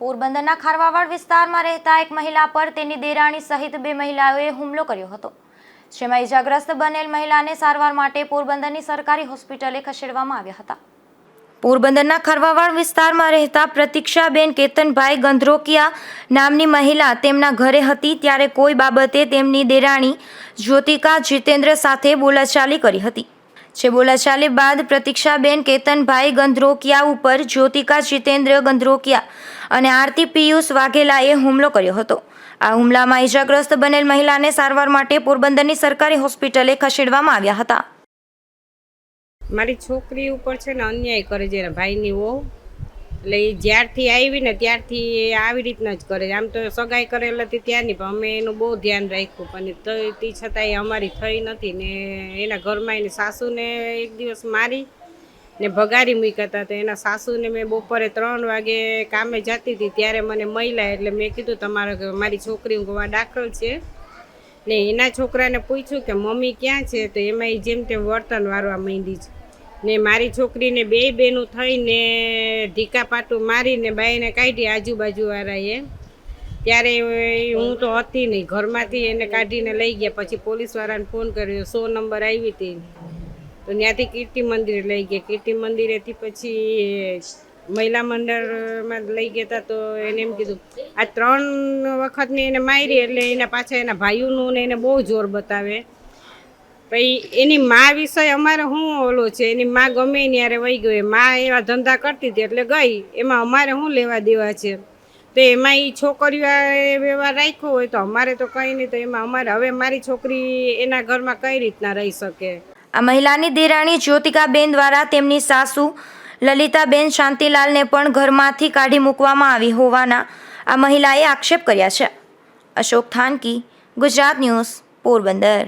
પોરબંદરના ખારવાવાડ વિસ્તારમાં રહેતા એક મહિલા પર તેની દેરાણી સહિત બે મહિલાઓએ હુમલો કર્યો હતો. જેમાં ઇજાગ્રસ્ત બનેલ મહિલાને સારવાર માટે પોરબંદરની સરકારી હોસ્પિટલે ખસેડવામાં આવ્યા હતા. પોરબંદરના ખરવાવાડ વિસ્તારમાં રહેતા પ્રતીક્ષાબેન કેતનભાઈ ગંધ્રોકિયા નામની મહિલા તેમના ઘરે હતી ત્યારે કોઈ બાબતે તેમની દેરાણી જ્યોતિકા જીતેન્દ્ર સાથે બોલાચાલી કરી હતી. જે બોલાચાલી બાદ પ્રતીક્ષાબેન કેતનભાઈ ગંધરોકિયા ઉપર જ્યોતિકા જીતેન્દ્ર ગંધ્રોકિયા અને આરતી પિયુષ વાઘેલાએ હુમલો કર્યો હતો. આ હુમલામાં ઇજાગ્રસ્ત બનેલ મહિલાને સારવાર માટે પોરબંદરની સરકારી હોસ્પિટલે ખસેડવામાં આવ્યા હતા. મારી છોકરી ઉપર છે ને અન્યાય કરે છે ભાઈની વહુ. એટલે એ જ્યારથી આવી ને ત્યારથી આવી રીતના જ કરે છે. આમ તો સગાઈ કરેલ હતી ત્યારની પણ અમે એનું બહુ ધ્યાન રાખ્યું. પણ તો છતાંય અમારી થઈ નથી ને એના ઘરમાં એની સાસુને એક દિવસ મારી ને ભગારી મૂક્યા હતા તો એના સાસુને મેં બપોરે ત્રણ વાગે કામે જતી હતી. ત્યારે મને મળ્યા એટલે મેં કીધું, તમારે મારી છોકરી ઊંઘવા દાખલ છે. ને એના છોકરાને પૂછ્યું કે, મમ્મી ક્યાં છે? તો એમાં જેમ તેમ વર્તન વારવા માંડી છે. ને મારી છોકરીને બે બેનું થઈને ઢીકા પાટું મારીને બાઈને કાઢી આજુબાજુવાળાએ ત્યારે હું તો હતી નહીં. ઘરમાંથી એને કાઢીને લઈ ગયા. પછી પોલીસવાળાને ફોન કર્યો. સો નંબર આવી હતી. તો ત્યાંથી કીર્તિ મંદિરે લઈ ગયા. કીર્તિ મંદિરેથી પછી મહિલા મંડળમાં લઈ ગયા હતા તો એને એમ કીધું, આ ત્રણ વખતની એને મારી એટલે એના પાછા એના ભાઈઓનું ને એને બહુ જોર બતાવે. પછી એની મા વિષય અમારે શું ઓલો છે? એની મા ગમે ત્યારે વહી ગયો. મા એવા ધંધા કરતી હતી એટલે ગઈ. એમાં અમારે શું લેવા દેવા છે? તો એમાં એ છોકરીઓ વ્યવહાર રાખ્યો હોય તો અમારે તો કંઈ નહીં. તો એમાં અમારે હવે મારી છોકરી એના ઘરમાં કઈ રીતના રહી શકે? આ મહિલાની દેરાણી જ્યોતિકાબેન દ્વારા તેમની સાસુ લલિતાબેન શાંતિલાલને પણ ઘરમાંથી કાઢી મૂકવામાં આવી હોવાના આ મહિલાએ આક્ષેપ કર્યા છે. અશોક થાનકી, ગુજરાત ન્યૂઝ, પોરબંદર.